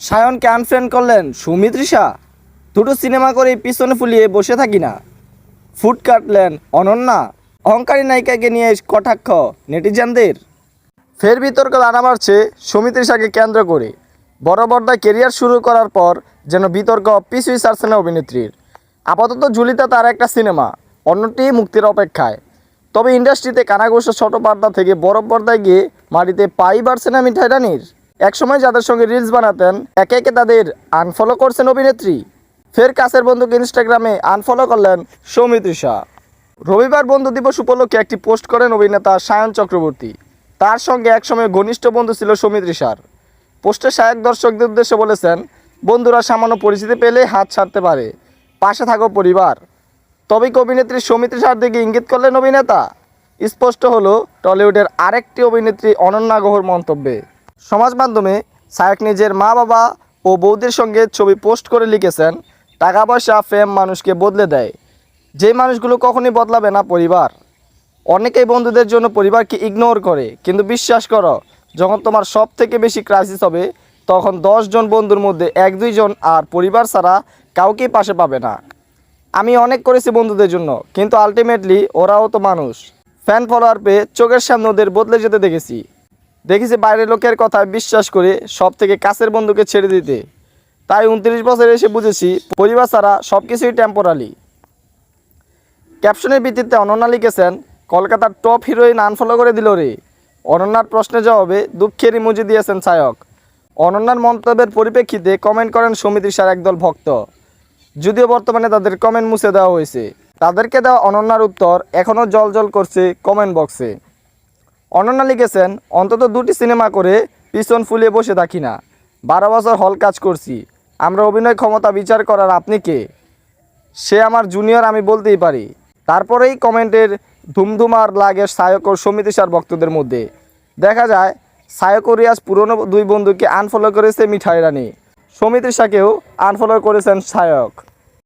সায়নকে unfriend করলেন সুমিত্রিষা দুটো cinema করে পিছনে ফুলিয়ে বসে থাকি না। ফুট কাটলেন অনন্যা, অহংকারী নায়িকাকে নিয়ে কটাক্ষ নেটিজেনদের। ফের বিতর্ক দানা বাড়ছে সমিত্রিষাকে কেন্দ্র করে। বড় পর্দায় কেরিয়ার শুরু করার পর যেন বিতর্ক পিছুই ছাড়ছে না অভিনেত্রীর। আপাতত ঝুলিতে তার একটা সিনেমা অন্যটি মুক্তির অপেক্ষায়। তবে ইন্ডাস্ট্রিতে কানাঘোষা ছোট পর্দা থেকে বড় পর্দায় গিয়ে মাটিতে পাই বাড়ছে না মিঠাই রানীর। একসময় যাদের সঙ্গে রিলস বানাতেন, একে একে তাদের আনফলো করছেন অভিনেত্রী। ফের কাছের বন্ধুকে ইনস্টাগ্রামে আনফলো করলেন সৌমিত্রিষা রবিবার বন্ধু দিবস উপলক্ষে একটি পোস্ট করেন অভিনেতা সায়ন চক্রবর্তী। তার সঙ্গে একসময় ঘনিষ্ঠ বন্ধু ছিল সৌমিত্রিষার পোস্টে সায়ক দর্শকদের উদ্দেশ্যে বলেছেন, বন্ধুরা সামান্য পরিচিতি পেলে হাত ছাড়তে পারে, পাশে থাকো পরিবার। তবে কি অভিনেত্রী সৌমিত্রিষার দিকে ইঙ্গিত করলেন অভিনেতা? স্পষ্ট হলো, টলিউডের আরেকটি অভিনেত্রী অনন্যা গুহর মন্তব্যে। সমাজ মাধ্যমে সায়ক নিজের মা বাবা ও বৌদির সঙ্গে ছবি পোস্ট করে লিখেছেন, টাকা পয়সা ফেম মানুষকে বদলে দেয়। যে মানুষগুলো কখনই বদলাবে না পরিবার। অনেকেই বন্ধুদের জন্য পরিবারকে ইগনোর করে, কিন্তু বিশ্বাস করো, যখন তোমার সব থেকে বেশি ক্রাইসিস হবে, তখন জন বন্ধুর মধ্যে এক দুইজন আর পরিবার ছাড়া কাউকেই পাশে পাবে না। আমি অনেক করেছি বন্ধুদের জন্য, কিন্তু আলটিমেটলি ওরাও তো মানুষ। ফ্যান ফলোয়ার পেয়ে চোখের সামনে ওদের বদলে যেতে দেখেছি। দেখেছি বাইরের লোকের কথায় বিশ্বাস করে সব থেকে কাছের বন্ধুকে ছেড়ে দিতে। তাই উনত্রিশ বছর এসে বুঝেছি, পরিবার ছাড়া সব কিছুই টেম্পোরালি ক্যাপশনের ভিত্তিতে অনন্যা লিখেছেন, কলকাতার টপ হিরোইন আনফলো করে দিল রে। অনন্যার প্রশ্নের জবাবে দুঃখের ইমোজি দিয়েছেন সায়ক অনন্যার মন্তব্যের পরিপ্রেক্ষিতে কমেন্ট করেন সমিতির সার একদল ভক্ত। যদিও বর্তমানে তাদের কমেন্ট মুছে দেওয়া হয়েছে। তাদেরকে দেওয়া অনন্যার উত্তর এখনও জল করছে কমেন্ট বক্সে অনন্যা লিখেছেন, অন্তত দুটি সিনেমা করে পিছন ফুলিয়ে বসে থাকি না। বারো বছর হল কাজ করছি। আমরা অভিনয় ক্ষমতা বিচার করার আপনি কে? সে আমার জুনিয়র, আমি বলতেই পারি। তারপরেই কমেন্টের ধুমধুমার লাগে সায়ক ও সমিতিসার ভক্তদের মধ্যে। দেখা যায়, সায়ক ও রিয়াজ পুরনো দুই বন্ধুকে আনফলো করেছে মিঠাই রানী। সমিতিসাকেও আনফলো করেছেন সায়ক।